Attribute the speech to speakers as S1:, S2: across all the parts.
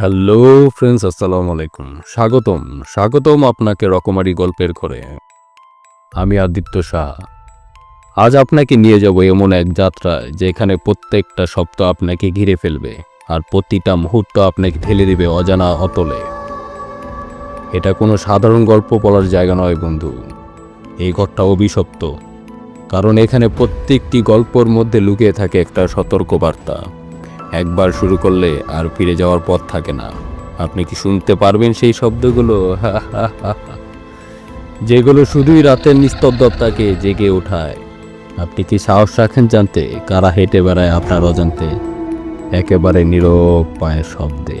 S1: Hello friends আসসালামু আলাইকুম। স্বাগতম। স্বাগতম আপনাকে রকমারি গল্পের ঘরে। আমি আদিত্য শাহ। আজ আপনাকে নিয়ে যাব এমন এক যাত্রায় যেখানে প্রত্যেকটা সপ্তাহ আপনাকে ঘিরে ফেলবে আর প্রতিটা মুহূর্ত আপনাকে ঠেলে দিবে অজানা অতলে। এটা কোনো সাধারণ গল্প বলার জায়গা নয়, বন্ধু। এই ঘরটা অভিশপ্ত। কারণ এখানে প্রত্যেকটি গল্পর মধ্যে লুকিয়ে থাকে একটা সতর্ক বার্তা একবার শুরু করলে আর ফিরে যাওয়ার পথ থাকে না। আপনি কি শুনতে পারবেন সেই শব্দগুলো? যেগুলো শুধুই রাতের নিস্তব্ধতাকে জেগে ওঠায়। আপনি কি সাহস রাখেন জানতে? কারা হেঁটে বেড়ায় আপনার অজান্তে? একেবারে নীরব পায়ের শব্দে।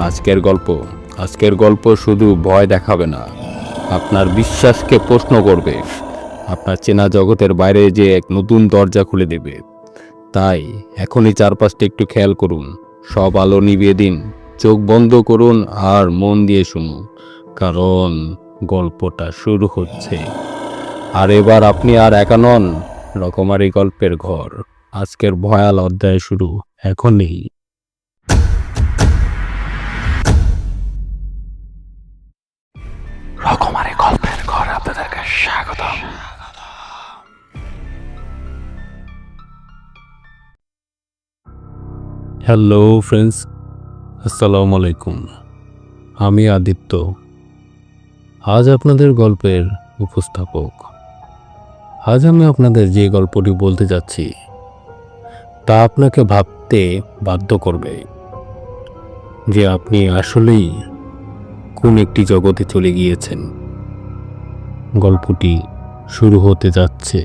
S1: আজকের গল্প আজকের গল্প শুধু ভয় দেখাবে না। আপনার বিশ্বাসকে প্রশ্ন করবে। আপনার চেনা জগতের বাইরে যে এক নতুন দরজা খুলে দেবে। তাই এখনই চারপাশটা একটু খেয়াল করুন। সব আলো নিভিয়ে দিন, চোখ বন্ধ করুন আর মন দিয়ে শুনুন, কারণ গল্পটা শুরু হচ্ছে। আর এবার আপনি আর একা নন, রকমারি গল্পের ঘর। আজকের ভয়াল অধ্যায় শুরু এখনই।
S2: রকমারি গল্পের ঘর আপনাদেরকে স্বাগত
S1: হ্যালো ফ্রেন্ডস আসসালামু আলাইকুম আমি আদিত্য। আজ আপনাদের গল্পের উপস্থাপক। আজ আমি আপনাদের যে গল্পটি বলতে যাচ্ছি, তা আপনাকে ভাবতে বাধ্য করবে যে আপনি আসলেই কোন একটি জগতে চলে গিয়েছেন। গল্পটি শুরু হতে যাচ্ছে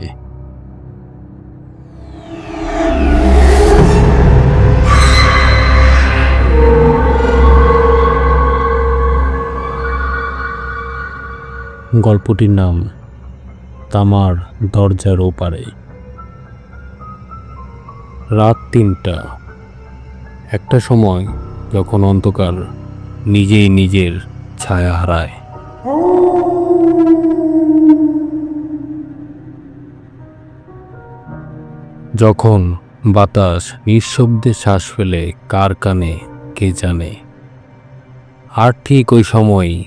S1: গল্পটির নাম তামার দরজার ওপারে। রাত তিনটা। একটা সময় যখন অন্ধকার নিজেই নিজের ছায়া হারায়। যখন বাতাস নিঃশব্দে শ্বাস ফেলে কার কানে কে জানে। আর ঠিক ওই সময়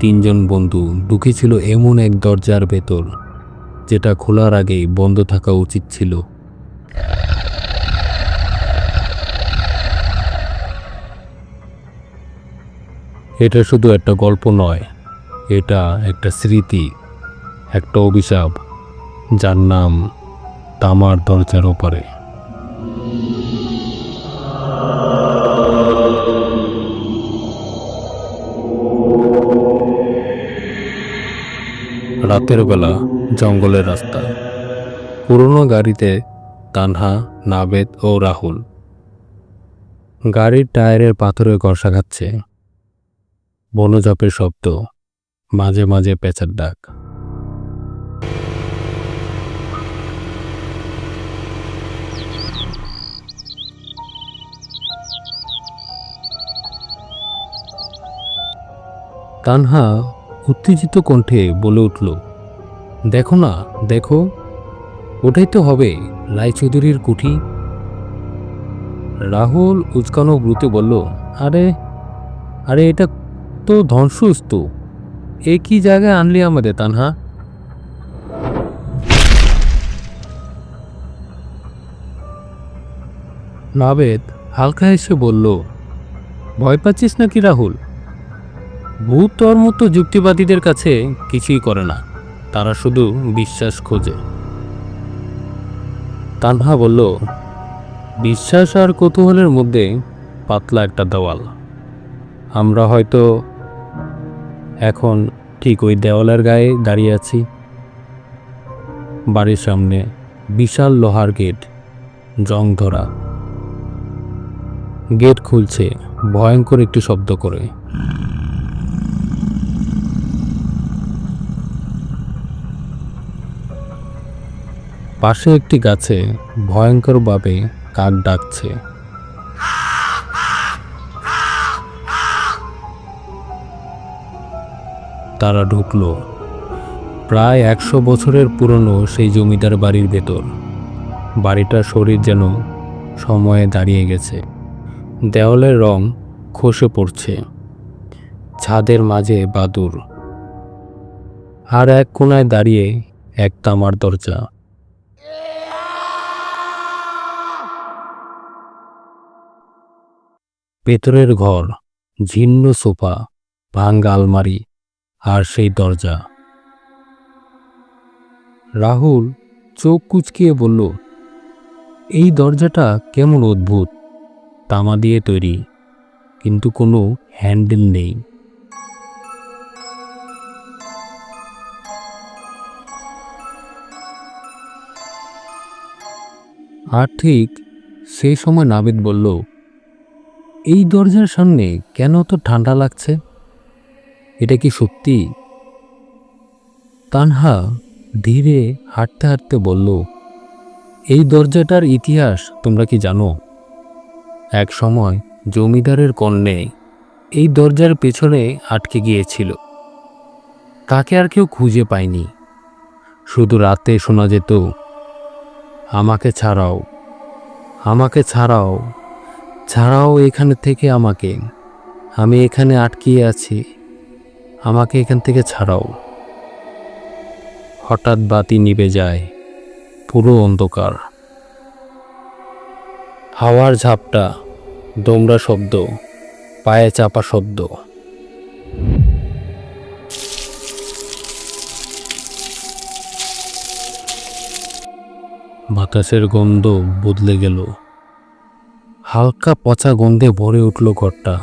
S1: তিনজন বন্ধু ঢুকেছিল এমন এক দরজার ভেতর, যেটা খোলার আগেই বন্ধ থাকা উচিত ছিল। এটা শুধু একটা গল্প নয়, এটা একটা স্মৃতি, একটা অভিশাপ, যার নাম তামার দরজার ওপারে। রাতের বেলা জঙ্গলের রাস্তা। পুরনো গাড়িতে তানহা, নাবেদ ও রাহুল গাড়ির টায়ারের পাথরে ঘষা খাচ্ছে। বনজাপের শব্দ, মাঝে মাঝে পেঁচার ডাক। তানহা উত্তেজিত কণ্ঠে বলে উঠল, দেখো না, দেখো, ওটাই তো হবে রায়চৌধুরীর কুঠি। রাহুল উচকানো ব্রুতে বলল, আরে আরে, এটা তো ধ্বংসস্তূপ। এ কি জায়গায় আনলি আমাদের, তানহা? নাবেদ হালকা হেসে বলল, ভয় পাচ্ছিস নাকি রাহুল? ভূত তোর মতো যুক্তিবাদীদের কাছে কিছুই করে না। তারা শুধু বিশ্বাস খোঁজে। তানহা বলল, বিশ্বাস আর কৌতূহলের মধ্যে পাতলা একটা দেওয়াল। আমরা হয়তো এখন ঠিক ওই দেওয়ালের গায়ে দাঁড়িয়ে আছি। বাড়ির সামনে বিশাল লোহার গেট, জং ধরা। গেট খুলছে, ভয়ঙ্কর একটি শব্দ করে। পাশে একটি গাছে ভয়ঙ্করভাবে কাক ডাকছে। তারা ঢুকলো। প্রায় একশো বছরের পুরনো সেই জমিদার বাড়ির ভেতর। বাড়িটার শরীর যেন সময়ে দাঁড়িয়ে গেছে। দেওয়ালের রং খসে পড়ছে। ছাদের মাঝে বাদুর আর এক কোনায় দাঁড়িয়ে এক তামার দরজা। ভেতরের ঘর ঝিন্ন সোফা, ভাঙ্গা আলমারি আর সেই দরজা। রাহুল চোখ কুচকিয়ে বলল, এই দরজাটা কেমন অদ্ভুত। তামা দিয়ে তৈরি, কিন্তু কোনো হ্যান্ডেল নেই। আর ঠিক সেই সময় নাবিদ বলল এই দরজার সামনে কেন তো ঠান্ডা লাগছে? এটা কি সত্যি? তানহা ধীরে হাঁটতে হাঁটতে বলল, এই দরজাটার ইতিহাস তোমরা কি জানো? এক সময় জমিদারের কন্যে এই দরজার পেছনে আটকে গিয়েছিল। তাকে আর কেউ খুঁজে পায়নি। শুধু রাতে শোনা যেত, আমাকে ছাড়াও আমাকে ছাড়াও ছাড়াও এখানে থেকে আমাকে। আমি এখানে আটকিয়ে আছি। আমাকে এখান থেকে ছাড়াও। হঠাৎ বাতি নিভে যায়। পুরো অন্ধকার। হাওয়ার ঝাপটা, দোমরা শব্দ, পায়ে চাপা শব্দ। বাতাসের গন্ধ বদলে গেল। হালকা পচা গন্ধে ভরে উঠল ঘরটা।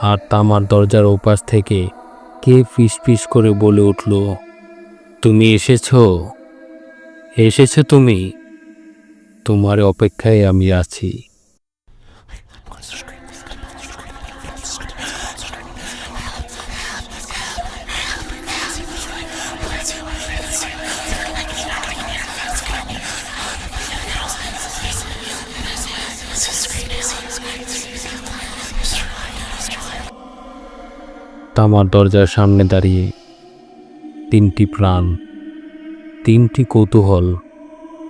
S1: আর তামার দরজার ওপাশ থেকে কে ফিস ফিস করে বলে উঠল, তুমি এসেছ? এসেছ তুমি? তোমার অপেক্ষায় আমি আছি। তামার দরজার সামনে দাঁড়িয়ে তিনটি প্রাণ, তিনটি কৌতূহল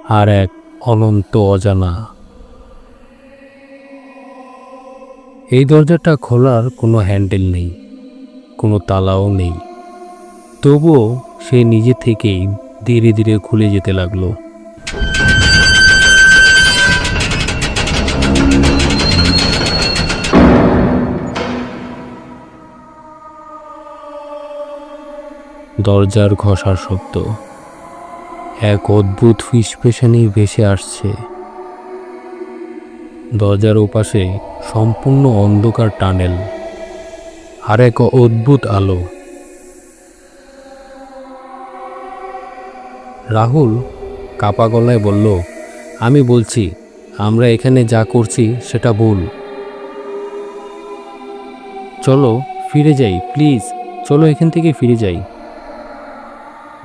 S1: আর এক অনন্ত অজানা। এই দরজাটা খোলার কোনো হ্যান্ডেল নেই, কোনো তালাও নেই। তবুও সে নিজে থেকেই ধীরে ধীরে খুলে যেতে লাগল। দরজার ঘষার শব্দ। এক অদ্ভুত ফিসফেশানি ভেসে আসছে। দরজার ওপাশে সম্পূর্ণ অন্ধকার টানেল আর এক অদ্ভুত আলো। রাহুল কাপা গলায় বলল, আমি বলছি, আমরা এখানে যা করছি সেটা ভুল। চলো ফিরে যাই, প্লিজ, চলো এখান থেকে ফিরে যাই।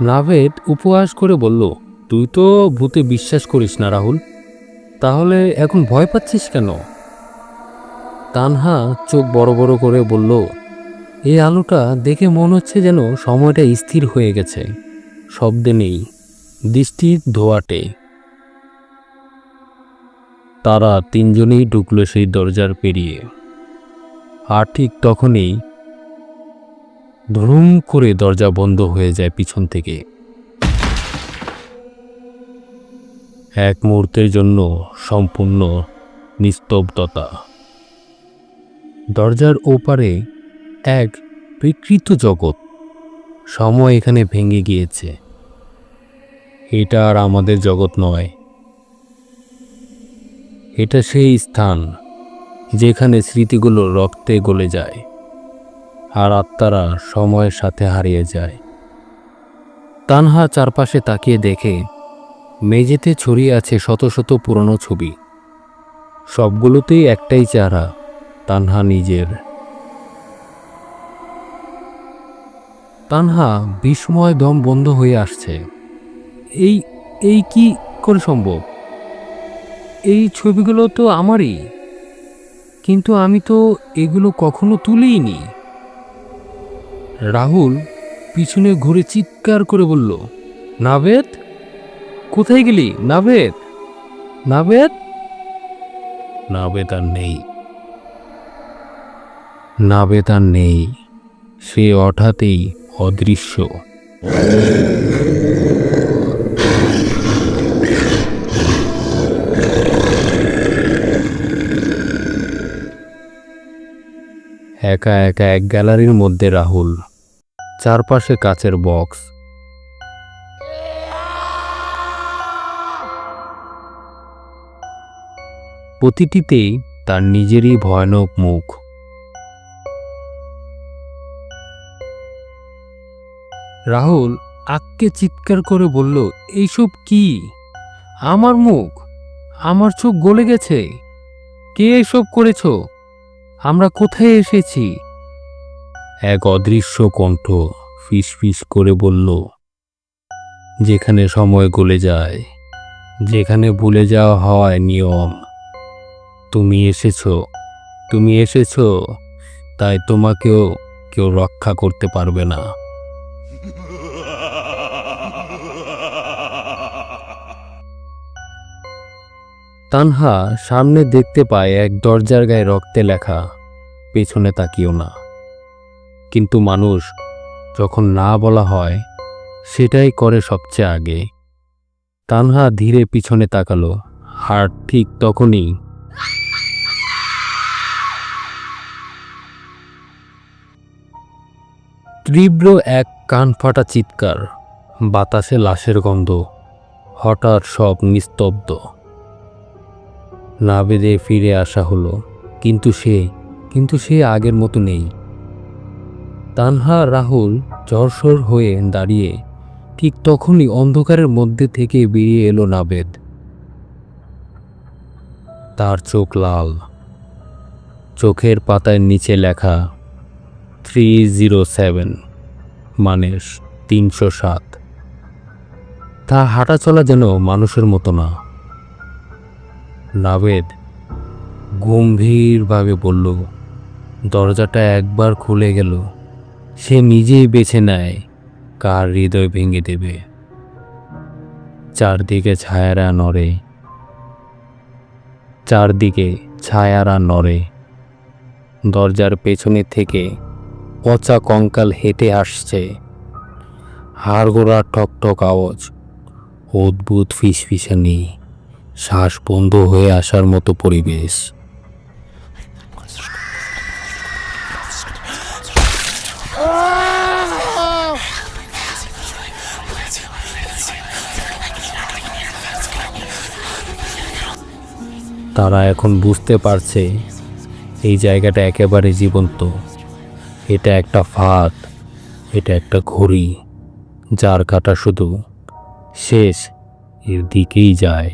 S1: নাভেদ উপহাস করে বলল, তুই তো ভূতে বিশ্বাস করিস না, রাহুল। তাহলে এখন ভয় পাচ্ছিস কেন? তানহা চোখ বড় বড় করে বলল এই আলোটা দেখে মনে হচ্ছে যেন সময়টা স্থির হয়ে গেছে। শব্দে নেই, দৃষ্টির ধোয়াটে। তারা তিনজনেই ঢুকলো সেই দরজার পেরিয়ে। আর ঠিক তখনই ধুম করে দরজা বন্ধ হয়ে যায় পিছন থেকে। এক মুহূর্তের জন্য সম্পূর্ণ নিস্তব্ধতা। দরজার ওপারে এক বিকৃত জগৎ। সময় এখানে ভেঙে গিয়েছে। এটা আর আমাদের জগৎ নয়। এটা সেই স্থান যেখানে স্মৃতিগুলো রক্তে গলে যায়। আর আত্মারা সময়ের সাথে হারিয়ে যায়। তানহা চারপাশে তাকিয়ে দেখে, মেঝেতে ছড়িয়ে আছে শত শত পুরনো ছবি। সবগুলোতেই একটাই চেহারা, তানহা নিজের। তানহা বিস্ময় দম বন্ধ হয়ে আসছে। এই এই কি করে সম্ভব? এই ছবিগুলো তো আমারই। কিন্তু আমি তো এগুলো কখনো তুলিনি রাহুল পিছনে ঘুরে চিৎকার করে বলল নাভেদ কোথায় গেলি? নাভেদ নাভেদ নাভেদ আর নেই। নাবেদ আর নেই। সে হঠাৎই অদৃশ্য। একা একা এক গ্যালারির মধ্যে, রাহুল। চারপাশে কাচের বক্স। প্রতিটিতেই তার নিজেরই ভয়ানক মুখ। রাহুল আক্কে চিৎকার করে বলল, এইসব কি? আমার মুখ? আমার চোখ গলে গেছে? কে এসব করেছ? আমরা কোথায় এসেছি? এক অদৃশ্য কণ্ঠ ফিস ফিস করে বলল, যেখানে সময় গলে যায়, যেখানে ভুলে যাওয়া হয় নিয়ম। তুমি এসেছ, তুমি এসেছ, তাই তোমাকেও কেউ রক্ষা করতে পারবে না। তানহা সামনে দেখতে পায় এক দরজার গায়ে রক্তে লেখা পেছনে তাকিও না। কিন্তু মানুষ যখন না বলা হয়, সেটাই করে সবচেয়ে আগে। তানহা ধীরে পিছনে তাকালো, আর ঠিক তখনই তীব্র এক কান ফাটা চিৎকার, বাতাসে লাশের গন্ধ, হঠাৎ সব নিস্তব্ধ। না ফিরে আসা হলো, কিন্তু সে কিন্তু সে আগের মতো নেই। তানহা রাহুল জরসর হয়ে দাঁড়িয়ে ঠিক তখনই অন্ধকারের মধ্যে থেকে বেরিয়ে এলো নাবেদ। তার চোখ লাল। চোখের পাতার নিচে লেখা থ্রি জিরো সেভেন মানে তিনশো সাত। তা হাঁটা চলা যেন মানুষের মতো না। নাবেদ গম্ভীরভাবে বলল দরজাটা একবার খুলে গেল। সে নিজেই বেছে নেয় কার হৃদয় ভেঙে দেবে। চারদিকে ছায়ারা নড়ে। চারদিকে ছায়ারা নড়ে। দরজার পেছনে থেকে পচা কঙ্কাল হেঁটে আসছে। হাড়গোড়া ঠকঠক আওয়াজ, অদ্ভুত ফিসফিসানি শ্বাস বন্ধ হয়ে আসার মতো পরিবেশ। তারা এখন বুঝতে পারছে এই জায়গাটা একেবারে জীবন্ত। এটা একটা ফাঁদ, এটা একটা ঘড়ি, যার কাটা শুধু শেষ এর দিকেই যায়।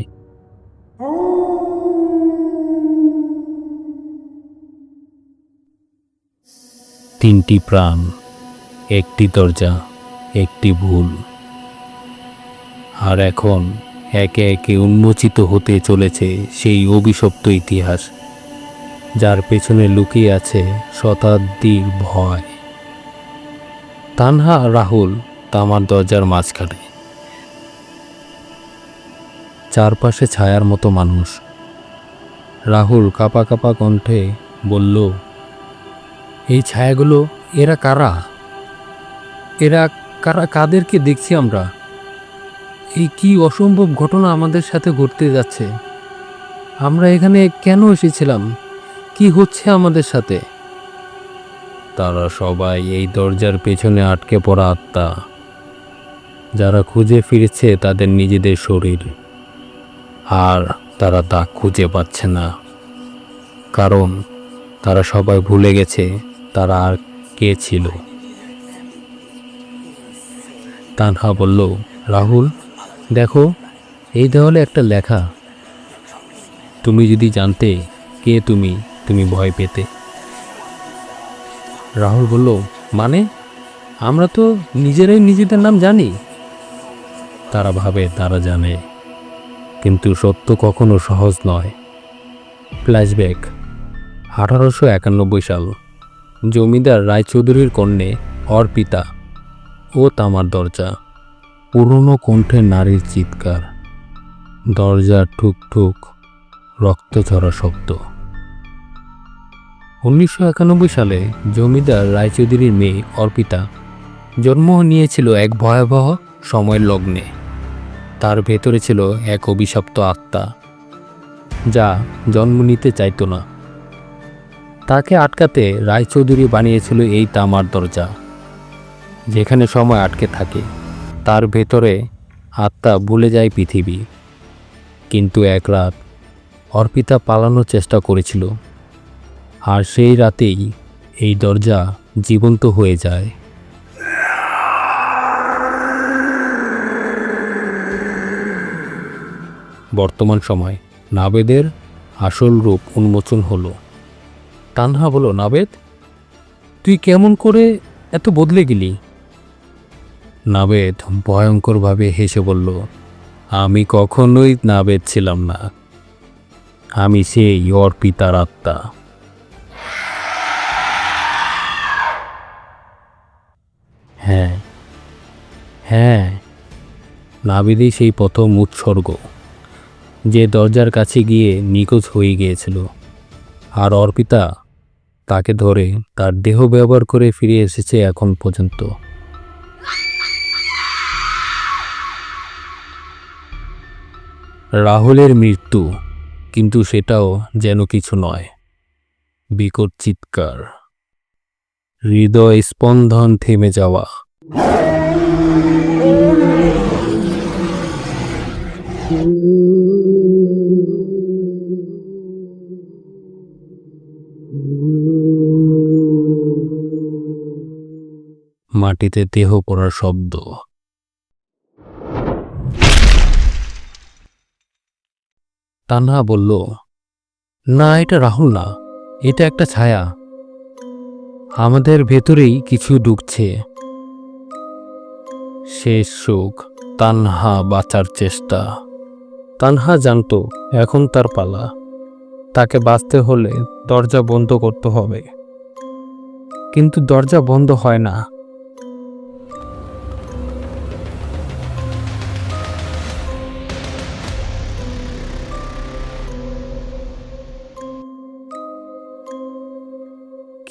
S1: তিনটি প্রাণ, একটি দরজা, একটি ভুল। আর এখন একে একে উন্মোচিত হতে চলেছে সেই অভিশপ্ত ইতিহাস, যার পেছনে লুকিয়ে আছে শতাব্দীর ভয়। তানহা, রাহুল, তামার দরজার মাঝখানে। চারপাশে ছায়ার মতো মানুষ। রাহুল কাপা কাপা কণ্ঠে বলল, এই ছায়াগুলো এরা কারা? এরা কারা, কাদেরকে দেখছি আমরা? এই কি অসম্ভব ঘটনা আমাদের সাথে ঘটতে যাচ্ছে? আমরা এখানে কেন এসেছিলাম? কি হচ্ছে আমাদের সাথে? তারা সবাই এই দরজার পেছনে আটকে পড়া আত্মা। যারা খুঁজে ফিরেছে তাদের নিজেদের শরীর। আর তারা তা খুঁজে পাচ্ছে না। কারণ তারা সবাই ভুলে গেছে তারা আর কে ছিল। তানহা বলল, রাহুল দেখো, এই দেওয়ালে একটা লেখা। তুমি যদি জানতে কে তুমি তুমি ভয় পেতে। রাহুল বলল মানে? আমরা তো নিজেরাই নিজেদের নাম জানি। তারা ভাবে, তারা জানে। কিন্তু সত্য কখনো সহজ নয়। ফ্ল্যাশব্যাক আঠারোশো একানব্বই সাল। জমিদার রায়চৌধুরীর কন্যে অর্পিতা ও তামার দরজা। পুরনো কণ্ঠে নারীর চিৎকার দরজা ঠুক ঠুক রক্ত ঝরা শব্দ। উনিশশো একানব্বই সালে জমিদার রায়চৌধুরীর মেয়ে অর্পিতা জন্ম নিয়েছিল এক ভয়াবহ সময়ের লগ্নে। তার ভেতরে ছিল এক অভিশপ্ত আত্মা, যা জন্ম নিতে চাইতো না। তাকে আটকাতে রায়চৌধুরী বানিয়েছিল এই তামার দরজা, যেখানে সময় আটকে থাকে। তার ভেতরে আত্মা ভুলে যায় পৃথিবী। কিন্তু এক রাত অর্পিতা পালানোর চেষ্টা করেছিল। আর সেই রাতেই এই দরজা জীবন্ত হয়ে যায়। বর্তমান সময় নাবেদের আসল রূপ উন্মোচন হলো। তানহা বলো নাবেদ, তুই কেমন করে এত বদলে গেলি? নাবেদ ভয়ঙ্করভাবে হেসে বলল, আমি কখনোই নাবেদ ছিলাম না। আমি সেই অর্পিতার আত্মা। হ্যাঁ হ্যাঁ নাবিদই সেই প্রথম উৎসর্গ, যে দরজার কাছে গিয়ে নিখোঁজ হয়ে গিয়েছিল। আর অর্পিতা তাকে ধরে তার দেহ ব্যবহার করে ফিরে এসেছে এখন পর্যন্ত। রাহুলের মৃত্যু, কিন্তু সেটাও যেন কিছু নয়। বিকট চিৎকার। হৃদয় স্পন্দন থেমে যাওয়া। মাটিতে দেহ পড়ার শব্দ। তান্হা বলল, না, এটা রাহুল না, এটা একটা ছায়া। আমাদের ভেতরেই কিছু ঢুকছে শেষ সুখ তানহা বাঁচার চেষ্টা। তানহা জানতো, এখন তার পালা। তাকে বাঁচতে হলে দরজা বন্ধ করতে হবে। কিন্তু দরজা বন্ধ হয় না।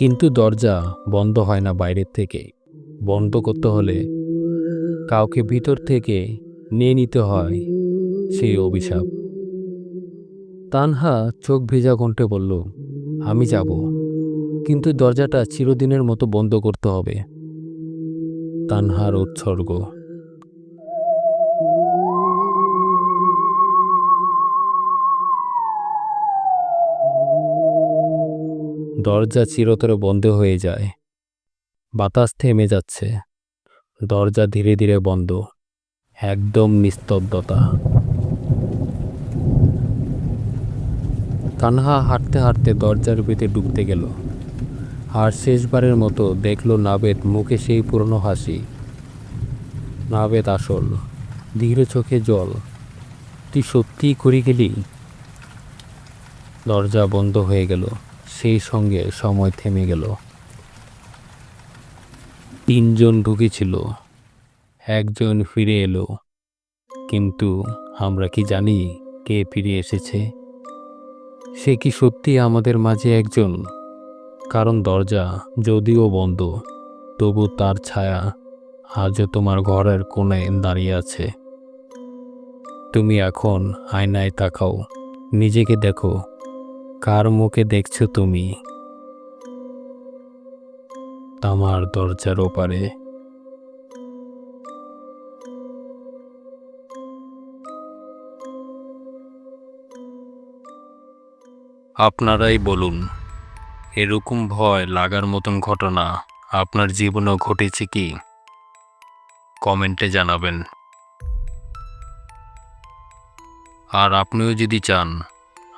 S1: কিন্তু দরজা বন্ধ হয় না বাইরের থেকে। বন্ধ করতে হলে কাউকে ভিতর থেকে নিয়ে নিতে হয় সেই অভিশাপ। তানহা চোখ ভেজা কণ্ঠে বলল, আমি যাব, কিন্তু দরজাটা চিরদিনের মতো বন্ধ করতে হবে। তানহার উৎসর্গ। দরজা চিরতরে বন্ধ হয়ে যায়। বাতাস থেমে যাচ্ছে। দরজা ধীরে ধীরে বন্ধ। একদম নিস্তব্ধতা। তানহা হাঁটতে হাঁটতে দরজার ভিতরে ঢুকতে গেল। আর শেষবারের মতো দেখল নাবেদ মুখে সেই পুরনো হাসি। নাবেদ আসল, ধীরে চোখে জল। তুই সত্যিই করে গেলি? দরজা বন্ধ হয়ে গেল। সেই সঙ্গে সময় থেমে গেল। তিনজন ঢুকেছিল একজন ফিরে এলো। কিন্তু আমরা কি জানি কে ফিরে এসেছে? সে কি সত্যি আমাদের মাঝে একজন? কারণ দরজা যদিও বন্ধ, তবু তার ছায়া আজও তোমার ঘরের কোণে দাঁড়িয়ে আছে। তুমি এখন আয়নায় তাকাও, নিজেকে দেখো। কার মুখে দেখছ তুমি? আমার দরজার ওপারে। আপনারাই বলুন, এরকম ভয় লাগার মতন ঘটনা আপনার জীবনেও ঘটেছে কি? কমেন্টে জানাবেন। আর আপনিও যদি চান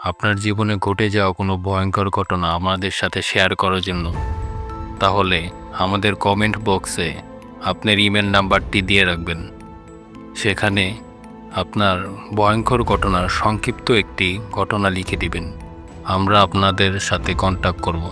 S1: আপনার জীবনে ঘটে যাওয়া কোনো ভয়ঙ্কর ঘটনা আমাদের সাথে শেয়ার করার জন্য, তাহলে আমাদের কমেন্ট বক্সে আপনার ইমেল নাম্বারটি দিয়ে রাখবেন। সেখানে আপনার ভয়ঙ্কর ঘটনার সংক্ষিপ্ত একটি ঘটনা লিখে দিবেন। আমরা আপনাদের সাথে কন্ট্যাক্ট করব।